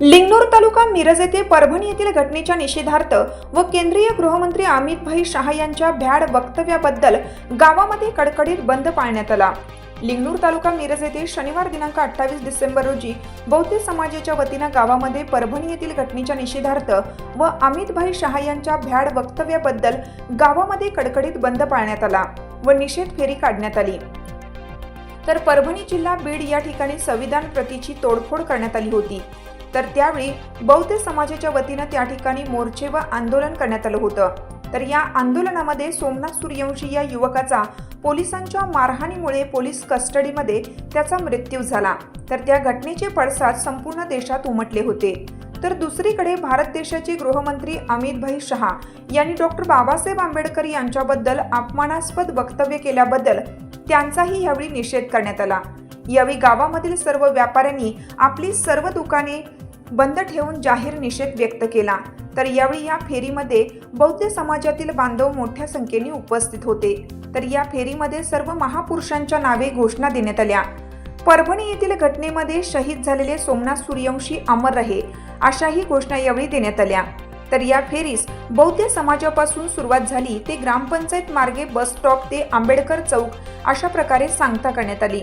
लिंगनूर तालुका मिरज येथे परभणी येथील घटनेच्या निषेधार्थ व केंद्रीय गृहमंत्री अमित भाई शहा यांच्या भ्याड वक्तव्याबद्दल गावामध्ये कडकडीत बंद पाळण्यात आला. लिंगणूर तालुका मिरज येथे शनिवार दिनांक अठ्ठावीस डिसेंबर रोजी बौद्ध समाजाच्या वतीनं गावामध्ये परभणी येथील घटनेच्या निषेधार्थ व अमितभाई शहा यांच्या भ्याड वक्तव्याबद्दल गावामध्ये कडकडीत बंद पाळण्यात आला व निषेध फेरी काढण्यात आली. तर परभणी जिल्हा बीड या ठिकाणी संविधान प्रतीची तोडफोड करण्यात आली होती. तर त्यावेळी बौद्ध समाजाच्या वतीनं त्या ठिकाणी मोर्चे व आंदोलन करण्यात आलं होतं. तर या आंदोलनामध्ये सोमनाथ सूर्यवंशी या युवकाचा पोलिसांच्या मारहाणीमुळे पोलीस कस्टडीमध्ये त्याचा मृत्यू झाला. तर त्या घटनेचे पडसाद संपूर्ण देशात उमटले होते. तर दुसरीकडे भारत देशाचे गृहमंत्री अमित भाई शहा यांनी डॉक्टर बाबासाहेब आंबेडकर यांच्याबद्दल अपमानास्पद वक्तव्य केल्याबद्दल त्यांचाही यावेळी निषेध करण्यात आला. यावेळी गावामधील सर्व व्यापाऱ्यांनी आपली सर्व दुकाने बंद ठेवून जाहीर निषेध व्यक्त केला. तर यावेळी या फेरीमध्ये बौद्ध समाजातील बांधव मोठ्या संख्येने उपस्थित होते. तर या फेरीमध्ये सर्व महापुरुषांच्या नावे घोषणा देण्यात आल्या. परभणी येथील घटनेमध्ये शहीद झालेले सोमनाथ सूर्यवंशी अमर रहे अशाही घोषणा यावेळी देण्यात आल्या. तर या फेरीस बौद्ध समाजापासून सुरुवात झाली ते ग्रामपंचायत मार्गे बस स्टॉप ते आंबेडकर चौक अशा प्रकारे सांगता करण्यात आली.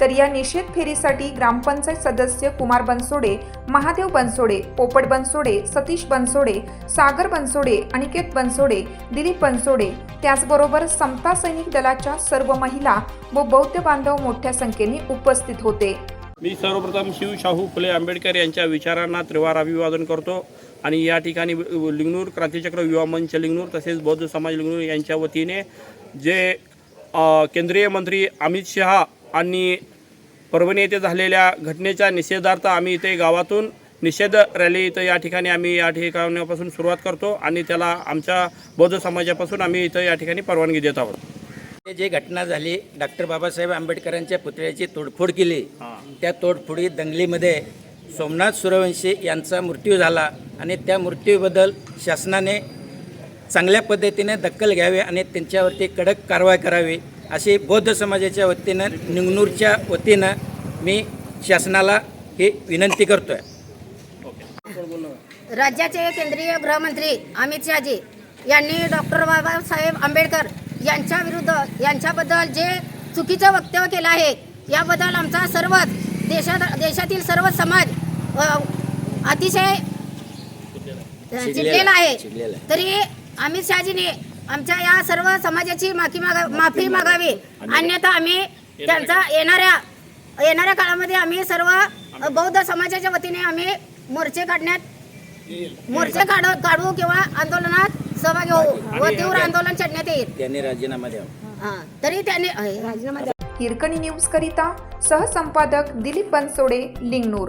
तर या निषेध फेरीसाठी ग्रामपंचायत सदस्य कुमार बनसोडे महादेव बनसोडे पोपट बनसोडे सतीश बनसोडे सागर बनसोडे अनिकेत बनसोडे दिलीप बनसोडे त्याचबरोबर समता सैनिक दलाच्या सर्व महिला व बौद्ध बांधव मोठ्या संख्येने उपस्थित होते. मी सर्वप्रथम शिव शाहू फुले आंबेडकर यांच्या विचारांना त्रिवार अभिवादन करतो आणि या ठिकाणी लिंगनूर क्रांतीचक्र युवा मंच लिंगनूर तसेच बौद्ध समाज लिंगनूर यांच्या वतीने जे केंद्रीय मंत्री अमित शहा आणि परभणी येथे झालेल्या घटनेच्या निषेधार्थ आम्ही इथे गावातून निषेध रॅली इथं या ठिकाणी आम्ही या ठिकाणापासून सुरुवात करतो आणि त्याला आमच्या बौद्ध समाजापासून आम्ही इथं या ठिकाणी परवानगी देत आहोत. जे घटना झाली डॉक्टर बाबासाहेब आंबेडकरांच्या पुतळ्याची तोडफोड केली त्या तोडफोडी दंगलीमध्ये सोमनाथ सूर्यवंशी यांचा मृत्यू झाला आणि त्या मृत्यूबद्दल शासनाने चांगल्या पद्धतीने दखल घ्यावी आणि त्यांच्यावरती कडक कारवाई करावी. अशी बौद्ध समाजाच्या वतीनं निंगनूरच्या वतीनं मी शासनाला ही विनंती करतो आहे राज्याचे केंद्रीय गृहमंत्री अमित शहाजी यांनी डॉक्टर बाबासाहेब आंबेडकर यांच्या विरुद्ध यांच्याबद्दल जे चुकीचं वक्तव्य केलं आहे याबद्दल आमचा सर्वच देशात देशातील सर्व समाज अतिशय चिडलेला आहे. तरी अमित शहाजीने आमच्या या सर्व समाजाची माफी मागा माफी मागावी. अन्यथा आम्ही त्यांचा येणाऱ्या येणाऱ्या काळामध्ये आम्ही सर्व बौद्ध समाजाच्या वतीने आम्ही मोर्चे काढण्यात मोर्चे काढ काढू किंवा आंदोलनात सहभागी होऊ व तीव्र आंदोलन छेडण्यात येईल. त्यांनी राजीनामा द्यावा. हा, तरी त्यांनी राजीनामा द्या. हिरकणी न्यूज करिता सहसंपादक दिलीप बनसोडे लिंगनूर.